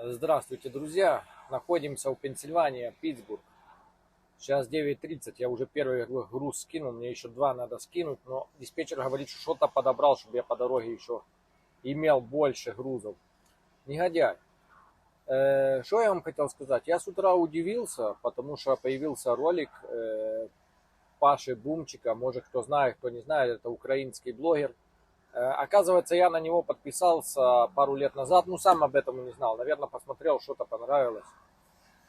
Здравствуйте, друзья! Находимся в Пенсильвании, Питтсбург. Сейчас 9.30, я уже первый груз скинул, мне еще два надо скинуть, но диспетчер говорит, что что-то подобрал, чтобы я по дороге еще имел больше грузов. Негодяй. Э, Что я вам хотел сказать? Я с утра удивился, потому что появился ролик э, Паши Бумчика, может кто знает, кто не знает, это украинский блогер. Э, Оказывается, я на него подписался пару лет назад, ну сам об этом не знал, наверное, посмотрел, что-то понравилось.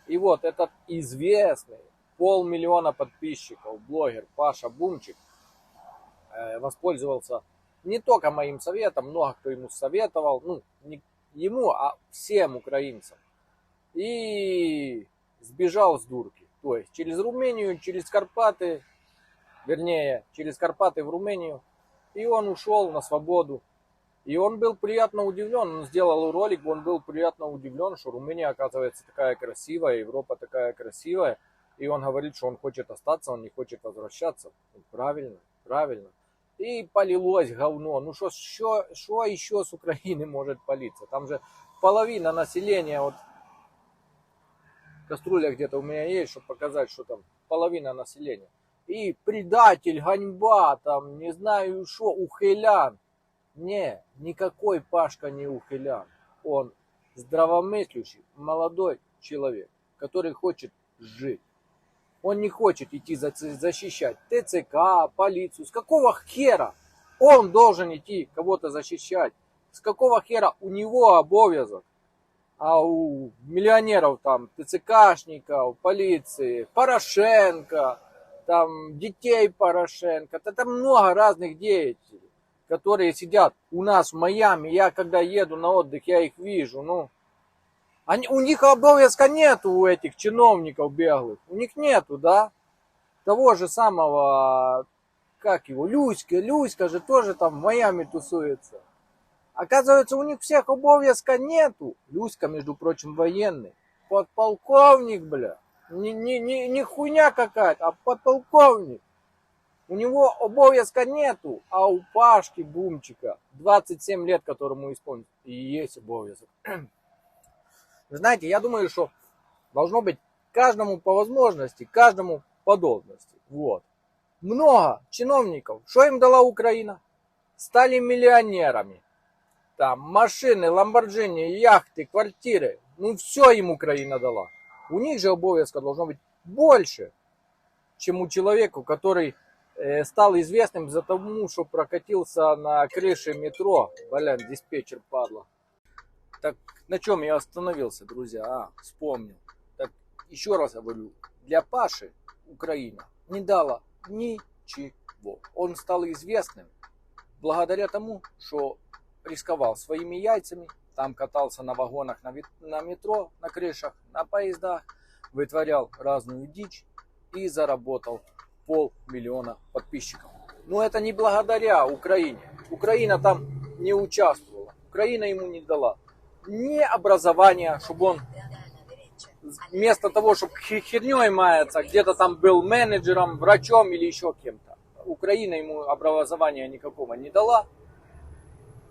И вот этот известный, полмиллиона подписчиков, блогер Паша Бумчик, э, воспользовался не только моим советом, много кто ему советовал, ну, не ему, а всем украинцам. И сбежал с дурки. То есть через Румынию, через Карпаты, вернее, через Карпаты в Румынию. И он ушел на свободу. И он был приятно удивлен, он сделал ролик, он был приятно удивлен, что Румыния, оказывается, такая красивая, Европа такая красивая. И он говорит, что он хочет остаться, он не хочет возвращаться. Правильно, правильно. И полилось говно. Ну что, что, что еще с Украины может политься? Там же половина населения, вот кастрюля где-то у меня есть, чтобы показать, что там половина населения. И предатель, ганьба, там, не знаю что, ухилян. Не, никакой Пашка не ухилян. Он здравомыслящий, молодой человек, который хочет жить. Он не хочет идти за- защищать ТЦК, полицию. С какого хера он должен идти кого-то защищать? С какого хера у него обовязок? А у миллионеров там, ТЦКшников, полиции, Порошенко, там детей Порошенко, да там много разных деятелей, которые сидят у нас в Майами. Я когда еду на отдых, я их вижу, ну, они, у них обовязка нету у этих чиновников беглых. У них нету, да? Того же самого, как его, Люська. Люська же тоже там в Майами тусуется. Оказывается, у них всех обовязка нету. Люська, между прочим, военный. Подполковник, бля. Не, не, не, не хуйня какая-то, а подполковник. У него обовязка нету, а у Пашки Бумчика 27 лет, которому исполнится, и есть обовязок. Знаете, я думаю, что должно быть каждому по возможности, каждому по должности. Вот. Много чиновников. Что им дала Украина? Стали миллионерами. Там машины, ламборджини, яхты, квартиры. Ну все им Украина дала. У них же обовязка должно быть больше, чем у человека, который э, стал известным за тому, что прокатился на крыше метро. Блин, диспетчер падла. Так на чем я остановился, друзья? А, вспомнил. Так еще раз говорю, для Паши Украина не дала ничего. Он стал известным благодаря тому, что рисковал своими яйцами, там катался на вагонах на, на метро, на крышах, на поездах, вытворял разную дичь и заработал полмиллиона подписчиков. Но это не благодаря Украине. Украина там не участвовала. Украина ему не дала ни образования, чтобы он вместо того, чтобы херней маяться, где-то там был менеджером, врачом или еще кем-то. Украина ему образования никакого не дала.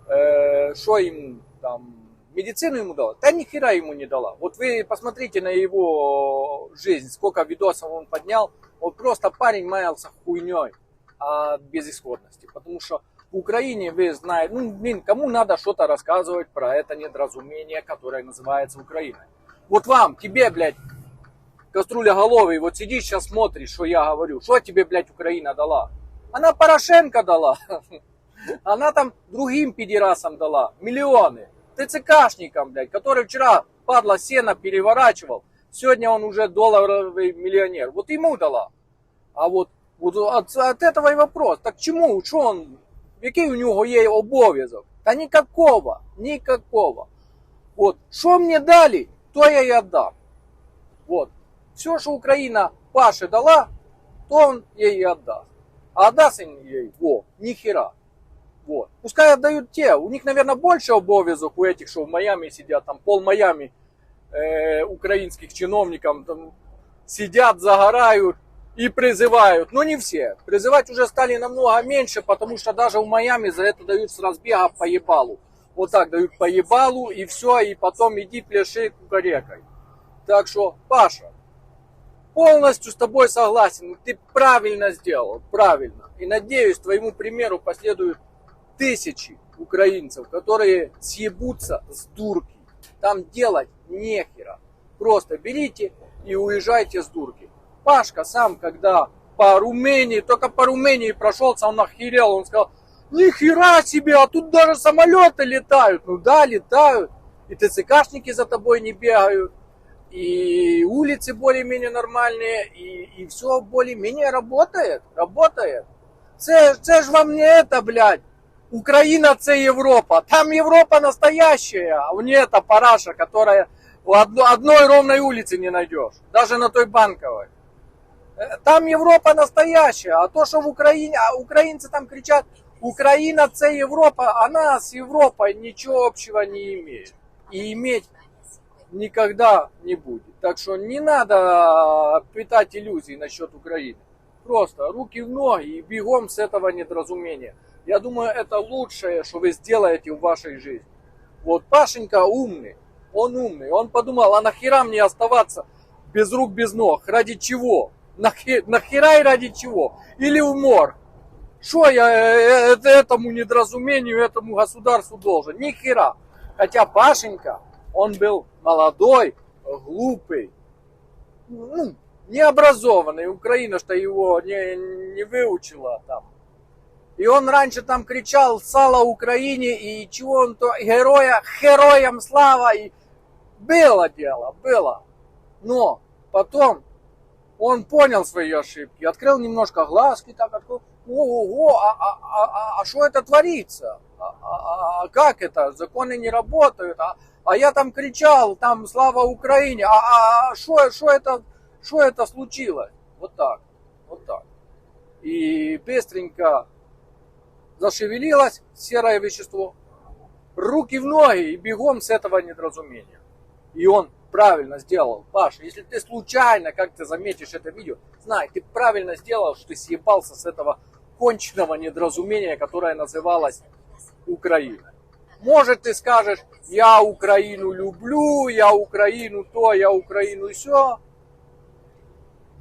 Э, Что ему там, медицину ему дала? Да ни хера ему не дала. Вот вы посмотрите на его жизнь, сколько видосов он поднял. Вот просто парень маялся хуйней от безысходности. Потому что в Украине, вы знаете, ну, блин, кому надо что-то рассказывать про это недоразумение, которое называется Украиной. Вот вам, тебе, блядь, кастрюля головый, вот сидишь сейчас смотришь, что я говорю. Что тебе, блядь, Украина дала? Она Порошенко дала. Она там другим педерасам дала. Миллионы. ТЦКшникам, блядь, который вчера, падла, сено переворачивал. Сегодня он уже долларовый миллионер. Вот ему дала. А вот, вот от, от этого и вопрос. Так чому? Що он, який у нього є обов'язок? Та никакого, никакого. Вот, що мені дали, то я и отдам. Вот. Все, что Украина Паше дала, то он ей и отдаст. А отдаст он ей, во, ни хера. Вот. Пускай отдают те. У них, наверное, больше обовязок у этих, что в Майами сидят, там пол Майами э, украинских чиновников там сидят, загорают и призывают. Но не все. Призывать уже стали намного меньше, потому что даже в Майами за это дают с разбега по ебалу. вот так дают по ебалу, и все, и потом иди пляши кукарекой. Так что, Паша, полностью с тобой согласен. Ты правильно сделал, правильно. И надеюсь, твоему примеру последуют тысячи украинцев, которые съебутся с дурки. Там делать нехера. Просто берите и уезжайте с дурки. Пашка сам, когда по Румынии, только по Румынии прошелся, он охерел. Он сказал, ни хера себе, а тут даже самолеты летают. Ну да, летают. И ТЦКшники за тобой не бегают. И улицы более-менее нормальные. И, и все более-менее работает. Работает. Це, це вам не это, блядь. Украина це Европа. Там Европа настоящая, а не эта параша, которая у одно- одной ровной улицы не найдешь. Даже на той банковой. Э, Там Европа настоящая, а то, что в Украине, а украинцы там кричат, Украина це Европа, она с Европой ничего общего не имеет. И иметь никогда не будет. Так что не надо питать иллюзий насчет Украины. Просто руки в ноги и бегом с этого недоразумения. Я думаю, это лучшее, что вы сделаете в вашей жизни. Вот Пашенька умный, он умный. Он подумал, а нахера мне оставаться без рук, без ног? Ради чего? Нахе- Нахера и ради чего? Или в морг? Что я э, э, этому недоразумению, этому государству должен? Ни хера. Хотя Пашенька, он был молодой, глупый, ну, необразованный. Украина что его не, не выучила там. И он раньше там кричал «Слава Украине!» и чего он то героя, героям слава! И было дело, было. Но потом он понял свои ошибки, открыл немножко глазки, так открыл, ого, а, а, а, а, а что это творится? А, а- а как это? Законы не работают, а, а я там кричал, там слава Украине, а что что это, что это случилось? Вот так, вот так. И быстренько зашевелилось серое вещество, руки в ноги и бегом с этого недоразумения. И он правильно сделал. Паша, если ты случайно, как ты заметишь это видео, знай, ты правильно сделал, что ты съебался с этого конченного недоразумения, которое называлось Украина. Может, ты скажешь, я Украину люблю, я Украину то, я Украину все.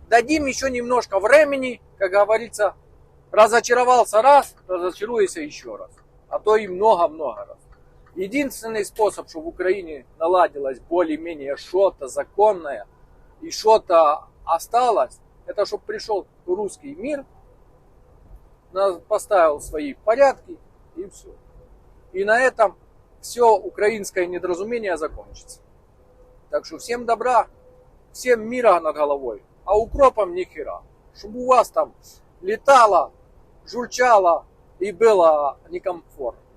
Дадим еще немножко времени, как говорится, разочаровался раз, разочаруйся еще раз. А то и много-много раз. Единственный способ, чтобы в Украине наладилось более-менее что-то законное и что-то осталось, это чтобы пришел русский мир, поставил свои порядки и все. И на этом все украинское недоразумение закончится. Так что всем добра, всем мира над головой, а укропом ни хера. Чтобы у вас там летало, журчало и было некомфортно.